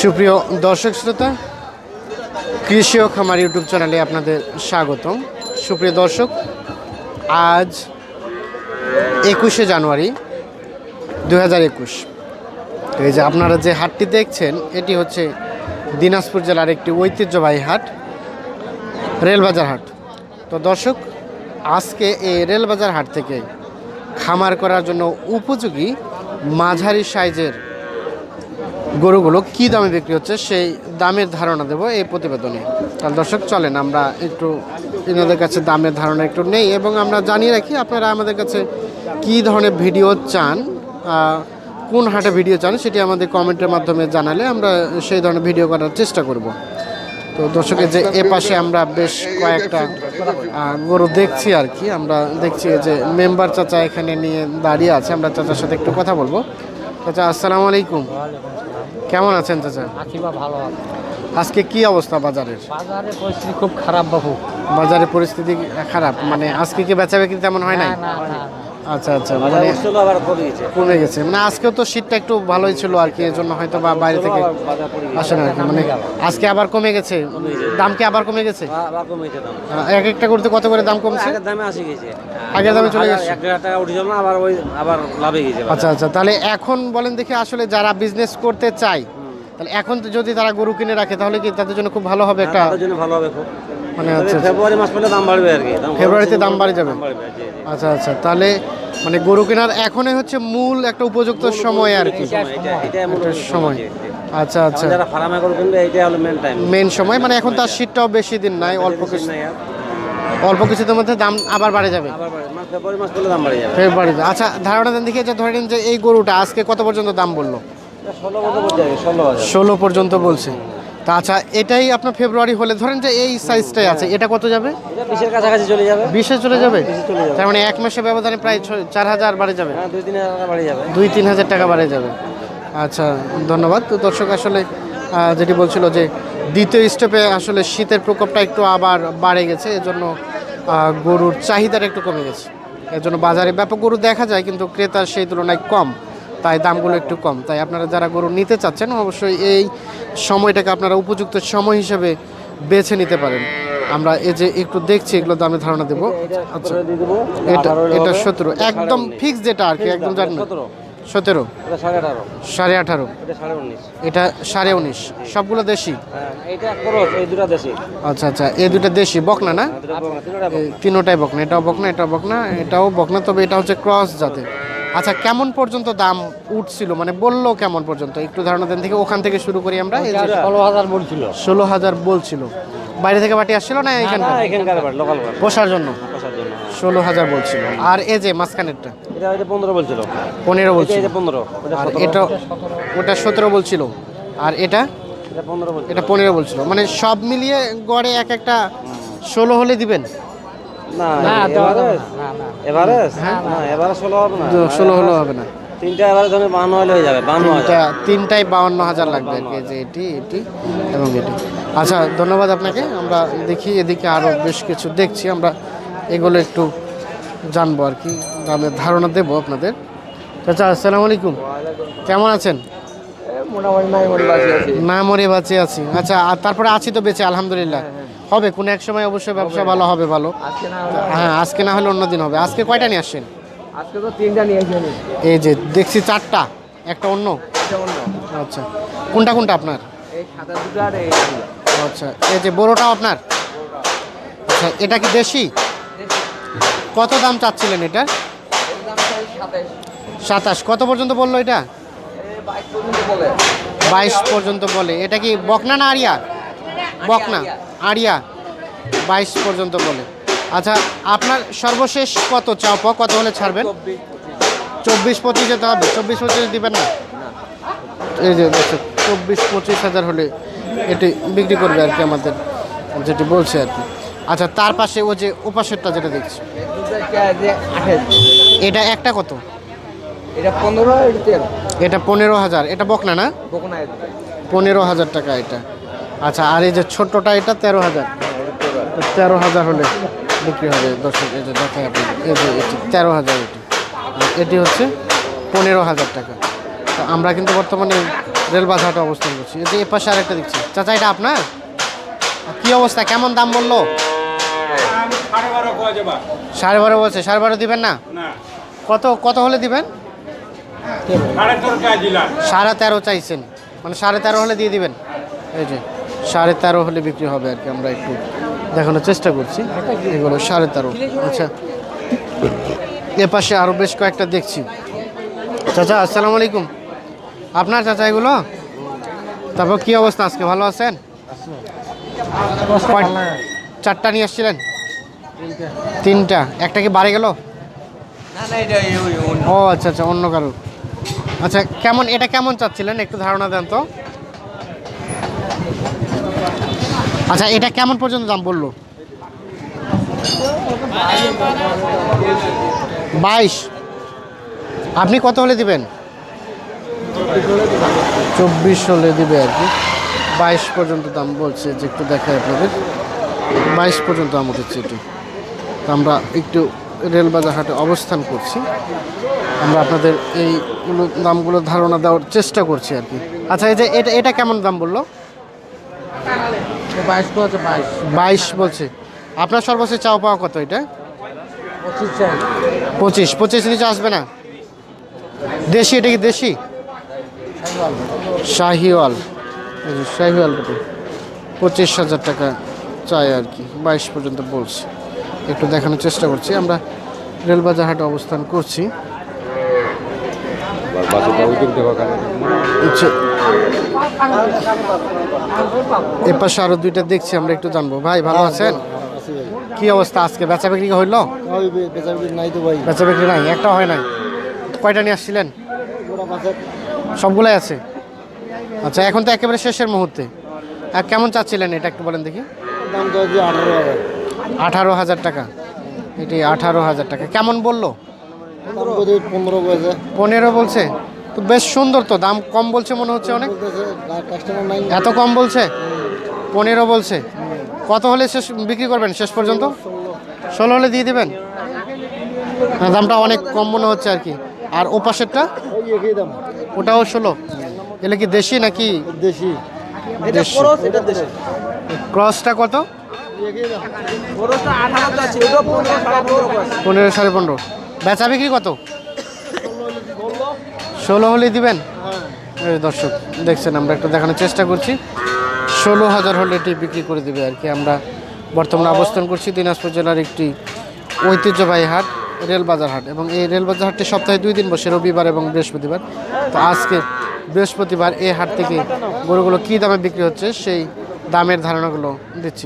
সুপ্রিয় দর্শক শ্রোতা, কৃষি ও খামার ইউটিউব চ্যানেলে আপনাদের স্বাগতম। সুপ্রিয় দর্শক, আজ একুশে জানুয়ারি দু হাজার একুশ। এই যে আপনারা যে হাটটি দেখছেন, এটি হচ্ছে দিনাজপুর জেলার একটি ঐতিহ্যবাহী হাট, রেলবাজার হাট। তো দর্শক, আজকে এই রেলবাজার হাট থেকে খামার করার জন্য উপযোগী মাঝারি সাইজের গরুগুলো কি দামে বিক্রি হচ্ছে সেই দামের ধারণা দেব এই প্রতিবেদনে। তাহলে দর্শক, চলেন আমরা একটু এনাদের কাছে দামের ধারণা একটু নেই এবং আমরা জানিয়ে রাখি আপনারা আমাদের কাছে কি ধরনের ভিডিও চান কোন হাটে ভিডিও চান সেটি আমাদের কমেন্টের মাধ্যমে জানালে আমরা সেই ধরনের ভিডিও করার চেষ্টা করব। তো দর্শকের যে এ পাশে আমরা বেশ কয়েকটা গরু দেখছি আর কি। আমরা দেখছি যে মেম্বার চাচা এখানে নিয়ে দাঁড়িয়ে আছে। আমরা চাচার সাথে একটু কথা বলব। চাচা, আসসালামু আলাইকুম। কেমন আছেন চাচা? আছি বা ভালো আজকে কি অবস্থা বাজারের? বাজারের পরিস্থিতি খুব খারাপ বাবু বাজারের পরিস্থিতি খারাপ মানে আজকে কি বেচা বিক্রি তেমন হয় নাই? না না না। আচ্ছা আচ্ছা মানে আবার কমে গেছে। কমে গেছে। মানে আজকেও তো শীতটা একটু ভালোই ছিল আর কি এর জন্য হয়তো বা বাইরে থেকে আসেন আর কি। মানে আজকে আবার কমে গেছে। দাম কি আবার কমে গেছে? আবার কমে গেছে দাম। এক একটা করতে কত করে দাম কমছে? আগের দামে আসে গেছে। আগের দামে চলে গেছে। এক হাজার টাকা উঠেছিল না আবার ওই আবার লাভে গেছে আচ্ছা আচ্ছা তাহলে এখন বলেন দেখি আসলে যারা বিজনেস করতে চায় তাহলে এখন তো যদি তারা গরু কিনে রাখে তাহলে কি তাদের জন্য খুব ভালো হবে একটা তাদের জন্য ভালো হবে খুব। মানে আচ্ছা ফেব্রুয়ারি মাস পেলে দাম বাড়বে আর কি। ফেব্রুয়ারিতে দাম বাড়ে যাবে। আচ্ছা আচ্ছা তাহলে মানে গরু কেনার এখনই হচ্ছে মূল একটা উপযুক্ত সময় আর কি। সময়। আচ্ছা আচ্ছা। যারা ফার্মে করে কিনবে এইটাই হলো মেন টাইম মেন সময় মানে এখন তার শীতটাও বেশি দিন নাই অল্প কিছু অল্প কিছুদের মধ্যে দাম আবার বাড়ে যাবে। ফেব্রুয়ারি আচ্ছা ধারণা দেন দেখি যে ধরেন যে এই গরুটা আজকে কত পর্যন্ত দাম বলল? ষোলো পর্যন্ত বলছে। তা আচ্ছা এটাই আপনার ফেব্রুয়ারি হলে ধরেন যে এই সাইজটাই আছে এটা কত যাবে? বিশের কাছাকাছি চলে যাবে। বিশে চলে যাবে। তার মানে এক মাসের ব্যবধানে প্রায় চার হাজার বাড়ে যাবে। হ্যাঁ দুই তিন হাজার টাকা বাড়ে যাবে। দুই তিন হাজার টাকা বাড়ে যাবে। আচ্ছা ধন্যবাদ। তো দর্শক আসলে যেটি বলছিল যে দ্বিতীয় স্টেপে আসলে শীতের প্রকোপটা একটু আবার বাড়ে গেছে এজন্য গরুর চাহিদাটা একটু কমে গেছে। এর জন্য বাজারে ব্যাপক গরু দেখা যায় কিন্তু ক্রেতা সেই তুলনায় কম তাই দামগুলো একটু কম। তাই আপনারা যারা গরু নিতে চাচ্ছেন অবশ্যই এই সময়টাকে আপনারা উপযুক্ত সময় হিসেবে বেছে নিতে পারেন। আমরা এই যে একটু দেখছি এগুলো দামে ধারণা দেবো। আচ্ছা এটা এটা সতেরো। একদম ফিক্স যেটা আর কি একদম জানেন সতেরো? সাড়ে আঠারো। এটা সাড়ে উনিশ। সবগুলো দেশি? হ্যাঁ দেশি। আচ্ছা আচ্ছা এই দুটো দেশি বকনা না? এই তিনোটাই বকনা এটাও বকনা এটাও বকনা এটাও বকনা তবে এটা হচ্ছে ক্রস জাতে আচ্ছা কেমন পর্যন্ত দাম উঠছিল? মানে বলল কেমন পর্যন্ত? একটু ধারণা দেন থেকে ওখান থেকে শুরু করি আমরা। ষোলো হাজার বলছিল। ষোলো হাজার বলছিল। বাইরে থেকে বাটি আসছিল না এখানকার? এখানকার লোকাল পোষার জন্য? ষোলো হাজার বলছিল। আর এই যে মাঝখানেরটা? এটা পনেরো বলছিল। পনেরো বলছিল। পনেরো আর এটা ওটা সতেরো বলছিল। আর এটা? এটা পনেরো বলছিল। এটা পনেরো বলছিল। মানে সব মিলিয়ে গড়ে এক একটা ষোলো হলে দিবেন? না না ষোলো হবে না। ষোলো হলেও হবে না। তিনটা এভারেজ ধরে বান্ন হয়ে যাবে বান্ন হাজার। তিনটা তিনটাই বাউন্ন হাজার লাগবে আর কি যে এটি এটি এবং এটি। আচ্ছা ধন্যবাদ আপনাকে। আমরা দেখি এদিকে আরও বেশ কিছু দেখছি। আমরা এগুলো একটু জানব আর কি দামের ধারণা দেবো আপনাদের। চাচা আসসালামু আলাইকুম। কেমন আছেন? মোটামুটি না মরে বাঁচে আছি। আচ্ছা আর তারপরে আছি তো বেঁচে আলহামদুলিল্লাহ। হবে কোনো এক সময় অবশ্যই ব্যবসা ভালো হবে ভালো। হ্যাঁ আজকে না হলে অন্যদিন হবে। আজকে কয়টা নিয়ে আসছেন? আজকে তো তিনটা নিয়ে আসি আমি। এই যে দেখছি চারটা একটা অন্য? আচ্ছা কোনটা কোনটা আপনার? আচ্ছা এই যে বড়টাও আপনার? আচ্ছা এটা কি দেশি? কত দাম চাচ্ছিলেন এটা? সাতাশ। কত পর্যন্ত বলল এটা? বাইশ পর্যন্ত বলে। এটা কি বকনা না আরিয়া? বকনা আরিয়া। বাইশ পর্যন্ত বলে। আচ্ছা আপনার সর্বশেষ কত চাপ কত হলে ছাড়বেন? চব্বিশ পঁচিশ। যেতে হবে। চব্বিশ পঁচিশ দিবেন না? এই যে চব্বিশ পঁচিশ হাজার হলে এটি বিক্রি করবে আর কি আমাদের যেটি বলছে আর কি। আচ্ছা তার পাশে ও যে ওপাশেরটা যেটা দেখছি। এটা একটা কত? এটা পনেরো এটা পনেরো হাজার। এটা বকনা না? বকুনা পনেরো হাজার টাকা এটা। আচ্ছা আর এই যে ছোট্টটা এটা তেরো হাজার। তেরো হাজার হলে বিক্রি হবে দর্শক এই যে দেখাই আপনি এই যে এটি তেরো হাজার এটি। আর এটি হচ্ছে পনেরো হাজার টাকা। তো আমরা কিন্তু বর্তমানে রেল বাজারহাটে অবস্থান করছি। এই যে এ পাশে আরেকটা দেখছি। চাচা এটা আপনার? কি অবস্থা? কেমন দাম বলল? সাড়ে বারো কোয়া সাড়ে বারো বলছে। সাড়ে বারো দিবেন না? কত কত হলে দিবেন? সাড়ে তেরো চাইছেন। মানে সাড়ে তেরো হলে দিয়ে দিবেন। এই যে। সাড়ে তেরো হলে বিক্রি হবে আর কি আমরা একটু দেখানোর চেষ্টা করছি। এগুলো সাড়ে তেরো। আচ্ছা এ পাশে আরও বেশ কয়েকটা দেখছি। চাচা আসসালামু আলাইকুম। আপনার চাচা এগুলো? তারপর কি অবস্থা আজকে ভালো আছেন? চারটা নিয়ে আসছিলেন? তিনটা। একটা কি বাড়ে গেল? ও আচ্ছা আচ্ছা অন্য কারও। আচ্ছা কেমন এটা কেমন চাচ্ছিলেন? একটু ধারণা দেন তো। আচ্ছা এটা কেমন পর্যন্ত দাম বলল? বাইশ। আপনি কত হলে দিবেন? চব্বিশ হলে দিবে আর কি। বাইশ পর্যন্ত দাম বলছে, যে একটু দেখায় আপনাদের। বাইশ পর্যন্ত দাম উঠেছে একটু আমরা একটু রেলবাজার হাটে অবস্থান করছি। আমরা আপনাদের এইগুলো দামগুলো ধারণা দেওয়ার চেষ্টা করছি আর কি। আচ্ছা এই যে এটা এটা কেমন দাম বলল? বাইশ তো বাইশ। বাইশ বলছে। আপনার সর্বশেষ চাওয়া পাওয়া কত এটা? পঁচিশ পঁচিশ। পঁচিশ নিচে আসবে না? দেশি এটা কি দেশি? শাহিওয়াল। শাহিওয়াল পঁচিশ হাজার টাকা চাই আর কি। বাইশ পর্যন্ত বলছি। একটু দেখানোর চেষ্টা করছি। আমরা রেলবাজার হাটে অবস্থান করছি। আচ্ছা। এ পাশে আরও দুইটা দেখছি আমরা একটু জানব। ভাই ভালো আছেন? কি অবস্থা আজকে? বেচা বিক্রি হইল? বেচা বিক্রি নাই একটা হয় নাই? কয়টা নিয়ে আসছিলেন? সবগুলাই আছে? আচ্ছা এখন তো একেবারে শেষের মুহূর্তে। আর কেমন চাচ্ছিলেন এটা একটু বলেন দেখি? আঠারো হাজার। টাকা। এটি আঠারো হাজার টাকা। কেমন বলল? পনেরো বলছে? তো বেশ সুন্দর তো দাম কম বলছে মনে হচ্ছে অনেক। এত কম বলছে? পনেরো বলছে। কত হলে শেষ বিক্রি করবেন শেষ পর্যন্ত? ষোলো হলে দিয়ে দেবেন? না, দামটা অনেক কম মনে হচ্ছে আর কি। আর ও পাশেরটা? দাম ওটাও ষোলো। এলে কি দেশি নাকি দেশি। ক্রসটা কত? পনেরো সাড়ে পনেরো। বেচা বিক্রি কত? ষোলো হলে দিবেন? দর্শক, দেখছেন, আমরা একটু দেখানোর চেষ্টা করছি। ষোলো হাজার হলে এটি বিক্রি করে দেবে আর কি। আমরা বর্তমানে অবস্থান করছি দিনাজপুর জেলার একটি ঐতিহ্যবাহী হাট, রেলবাজার হাট। এবং এই রেলবাজার হাটটি সপ্তাহে দুই দিন বসে, রবিবার এবং বৃহস্পতিবার। তো আজকে বৃহস্পতিবার এই হাট থেকে গরুগুলো কী দামে বিক্রি হচ্ছে, সেই দামের ধারণাগুলো দিচ্ছি।